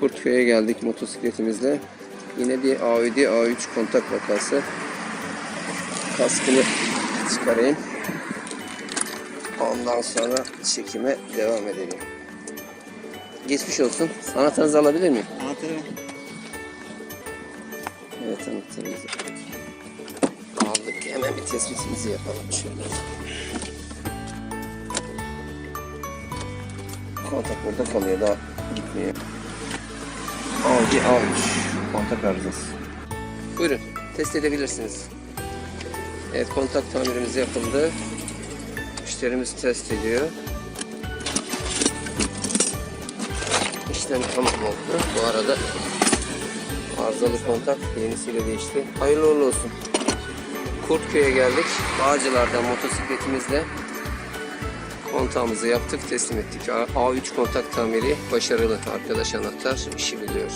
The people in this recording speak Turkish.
Kurtköy'e geldik motosikletimizle. Yine bir Audi A3 kontak vakası. Kaskını çıkarayım. Ondan sonra çekime devam edelim. Geçmiş olsun. Anahtarınızı alabilir miyim? Anahtarım. Evet anahtarımızı aldık. Hemen bir tespitimizi yapalım şöyle. Kontak burada kalıyor daha gitmiyor. Audi A3 kontak arızası. Buyurun test edebilirsiniz. Evet kontak tamirimiz yapıldı. Müşterimiz test ediyor. İşlem tamam oldu. Bu arada arızalı kontak yenisiyle değişti. Hayırlı uğurlu olsun. Kurtköy'e geldik. Bağcılar'dan motosikletimizle kontağımızı yaptık, teslim ettik. A- A3 kontak tamiri başarılı. Arkadaş anahtar işi biliyor.